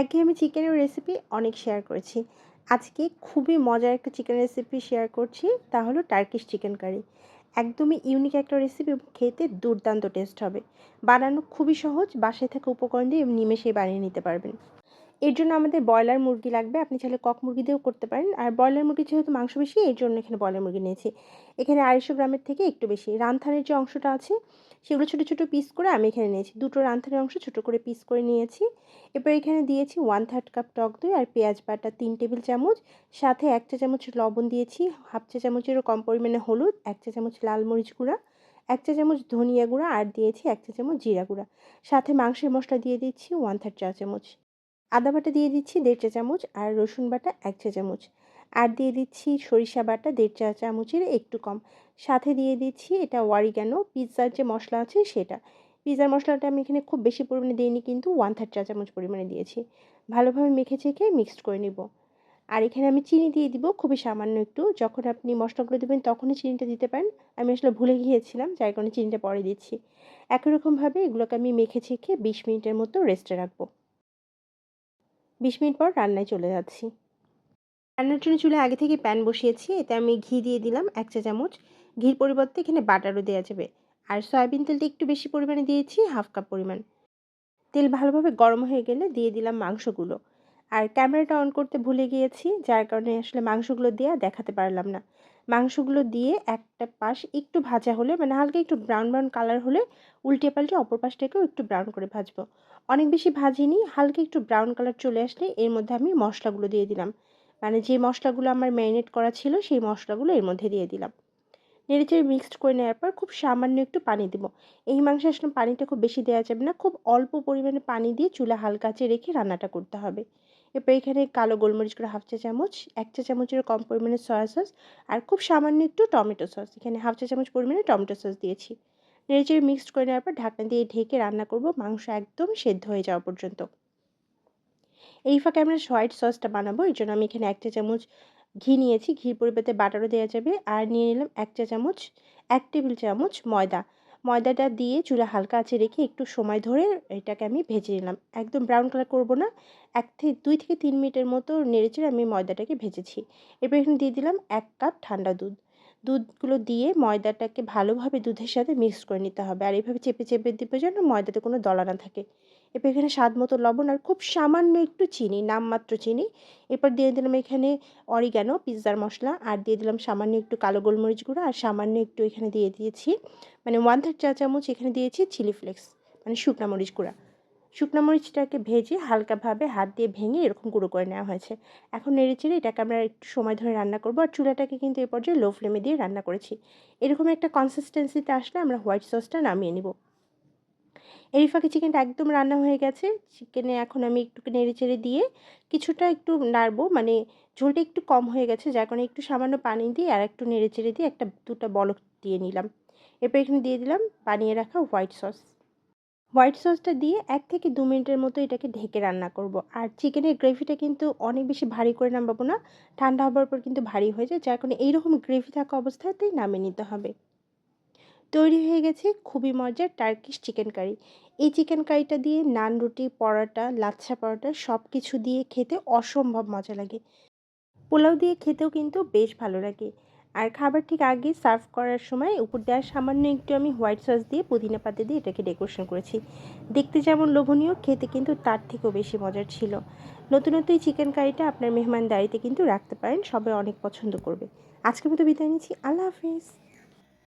একঘেয়েমি চিকেনের রেসিপি অনেক শেয়ার করেছি। আজকে খুবই মজার একটা চিকেন রেসিপি শেয়ার করছি, তা হলো টার্কিশ চিকেন কারি একদমই ইউনিক একটা রেসিপি এবং খেতে দুর্দান্ত টেস্ট হবে। বানানো খুবই সহজ, বাসায় থাকা উপকরণ দিয়ে নিমেষেই বানিয়ে নিতে পারবেন। এর জন্য আমাদের ব্রয়লার মুরগি লাগবে। আপনি চাইলে কক মুরগি দিয়েও করতে পারেন। আর ব্রয়লার মুরগি যেহেতু মাংস বেশি, এর জন্য এখানে ব্রয়লার মুরগি নিয়েছি। এখানে আড়াইশো গ্রামের থেকে একটু বেশি। রানথানের যে অংশটা আছে, সেগুলো ছোটো ছোটো পিস করে আমি এখানে নিয়েছি। দুটো রানথানের অংশ ছোটো করে পিস করে নিয়েছি। এরপর এখানে দিয়েছি ওয়ান থার্ড কাপ টক দই আর পেঁয়াজ বাটা, তিন টেবিল চামচ। সাথে এক চা চামচ লবণ দিয়েছি হাফ চা চামচেরও কম পরিমাণে হলুদ, এক চা চামচ লাল মরিচ গুঁড়া, এক চা চামচ ধনিয়া গুঁড়া আর দিয়েছি এক চা চামচ জিরা গুঁড়া। সাথে মাংসের মশলা দিয়ে দিচ্ছি ওয়ান থার্ড চা চামচ। আদা বাটা দিয়ে দিচ্ছি দেড় চা চামচ আর রসুন বাটা এক চা চামচ। আর দিয়ে দিচ্ছি সরিষা বাটা দেড় চা চামচের একটু কম। সাথে দিয়ে দিচ্ছি এটা ওয়ারি ওয়ারিগানো পিৎজার যে মশলা আছে সেটা। পিৎজার মশলাটা আমি এখানে খুব বেশি পরিমাণে দিইনি কিন্তু ওয়ান থার্ড চা চামচ পরিমাণে দিয়েছি। ভালোভাবে মেখে চেখে মিক্সড করে নিব। আর এখানে আমি চিনি দিয়ে দিব খুবই সামান্য একটু। যখন আপনি মশলাগুলো দেবেন তখনই চিনিটা দিতে পারেন। আমি আসলে ভুলে গিয়েছিলাম, যার কারণে চিনিটা পরে দিচ্ছি। একই রকমভাবে এগুলোকে আমি মেখে চেখে বিশ মিনিটের মতো রেস্টে রাখব। বিশ মিনিট পর রান্নায় চলে যাচ্ছি। রান্নার জন্য চুলে আগে থেকে প্যান বসিয়েছি, এতে আমি ঘি দিয়ে দিলাম এক চা চামচ। ঘির পরিবর্তে এখানে বাটারও দেওয়া যাবে। আর সয়াবিন তেলটা একটু বেশি পরিমাণে দিয়েছি, হাফ কাপ পরিমাণ। তেল ভালোভাবে গরম হয়ে গেলে দিয়ে দিলাম মাংসগুলো। আর ক্যামেরাটা অন করতে ভুলে গিয়েছি, যার কারণে আসলে মাংসগুলো দেওয়া দেখাতে পারলাম না। মাংসগুলো দিয়ে একটা পাশ একটু ভাজা হলে মানে হালকা একটু ব্রাউন ব্রাউন কালার হলে উল্টে পাল্টে অপর পাশটাকেও একটু ব্রাউন করে ভাজবো। অনেক বেশি ভাজিনি, হালকা একটু ব্রাউন কালার চলে আসলে এর মধ্যে আমি মশলাগুলো দিয়ে দিলাম। মানে যে মশলাগুলো আমার ম্যারিনেট করা ছিল সেই মশলাগুলো এর মধ্যে দিয়ে দিলাম। নেড়েচেড়ে মিক্সড করে নেওয়ার পর খুব সামান্য একটু পানি দেবো। এই মাংসে আসলে পানিটা খুব বেশি দেওয়া যাবে না, খুব অল্প পরিমাণে পানি দিয়ে চুলা হালকা আঁচে রেখে রান্নাটা করতে হবে। এরপর এখানে কালো গোলমরিচ করে হাফ চা চামচ, এক চা চামচের কম পরিমাণে সয়া সস আর খুব সামান্য একটু টমেটো সস এখানে হাফ চা চামচ পরিমাণে টমেটো সস দিয়েছি। নেড়েচেড়ে মিক্সড করে নেওয়ার পর ঢাকনা দিয়ে ঢেকে রান্না করব। মাংস একদম সেদ্ধ হয়ে যাওয়া পর্যন্ত। এই ফাঁকে আমরা হোয়াইট সসটা বানাবো। এই জন্য আমি এখানে এক চা চামচ ঘি নিয়েছি। ঘির পরিবর্তে বাটারও দেওয়া যাবে। আর নিয়ে নিলাম এক চা চামচ, এক টেবিল চামচ ময়দা। ময়দাটা দিয়ে চুলা হালকা আছে রেখে একটু সময় ধরে এটাকে আমি ভেজে নিলাম। একদম ব্রাউন কালার করব না। এক থেকে দুই থেকে তিন মিনিটের মতো নেড়েচেড়ে আমি ময়দাটাকে ভেজেছি। এরপর এখানে দিয়ে দিলাম এক কাপ ঠান্ডা দুধ। দুধগুলো দিয়ে ময়দাটাকে ভালোভাবে দুধের সাথে মিক্স করে নিতে হবে। আর এইভাবে চেপে চেপে দিবে যেন ময়দাতে কোনো দলা না থাকে। এরপর এখানে স্বাদ মতো লবণ আর খুব সামান্য একটু চিনি, নামমাত্র চিনি। এরপর দিয়ে দিলাম এখানে অরিগ্যানো পিৎজার মশলা, আর দিয়ে দিলাম সামান্য একটু কালো গোলমরিচ গুঁড়ো, আর সামান্য একটু এখানে দিয়ে দিয়েছি মানে ওয়ান থার্ড চা চামচ এখানে দিয়েছি চিলি ফ্লেক্স মানে শুকনা মরিচ গুঁড়া। শুকনো মরিচটাকে ভেজে হালকাভাবে হাত দিয়ে ভেঙে এরকম গুঁড়ো করে নেওয়া হয়েছে। এখন নেড়ে চেড়ে এটাকে আমরা একটু সময় ধরে রান্না করব, আর চুলাটাকে কিন্তু এ পর্যায়ে লো ফ্লেমে দিয়ে রান্না করেছি। এরকম একটা কনসিস্টেন্সিতে আসলে আমরা হোয়াইট সসটা নামিয়ে নিব। এই ফাঁকে চিকেনটা একদম রান্না হয়ে গেছে। চিকেনে এখন আমি একটু নেড়ে চেড়ে দিয়ে কিছুটা একটু নাড়বো মানে ঝোলটা একটু কম হয়ে গেছে, যার কারণে একটু সামান্য পানি দিয়ে আর একটু নেড়ে চেড়ে দিয়ে একটা দুটা বলক দিয়ে নিলাম। এরপর এখানে দিয়ে দিলাম বানিয়ে রাখা হোয়াইট সস হোয়াইট সসটা দিয়ে এক থেকে দু মিনিটের মতো এটাকে ঢেকে রান্না করব। আর চিকেনের গ্রেভিটা কিন্তু অনেক বেশি ভারী করে নামাবো না, ঠান্ডা হবার পর কিন্তু ভারী হয়ে যায়, যার কারণে এইরকম গ্রেভি থাকা অবস্থাতেই নামিয়ে নিতে হবে। তৈরি হয়ে গেছে খুবই মজার টার্কিশ চিকেন কারি এই চিকেন কারিটা দিয়ে নান, রুটি, পরোটা, লাচ্ছা পরোটা সব কিছু দিয়ে খেতে অসম্ভব মজা লাগে। পোলাও দিয়ে খেতেও কিন্তু বেশ ভালো লাগে। আর খাবার ঠিক আগে সার্ভ করার সময় উপর দেওয়ার সামান্য একটু আমি হোয়াইট সস দিয়ে পুদিনা পাতা দিয়ে এটাকে ডেকোরেশন করেছি। দেখতে যেমন লোভনীয়, খেতে কিন্তু তার থেকেও বেশি মজার ছিল। নতুনত্ব এই চিকেন কারিটা আপনার মেহমানদারিতে কিন্তু রাখতে পারেন, সবাই অনেক পছন্দ করবে। আজকের মতো বিদায় নিচ্ছি, আল্লাহ হাফিজ।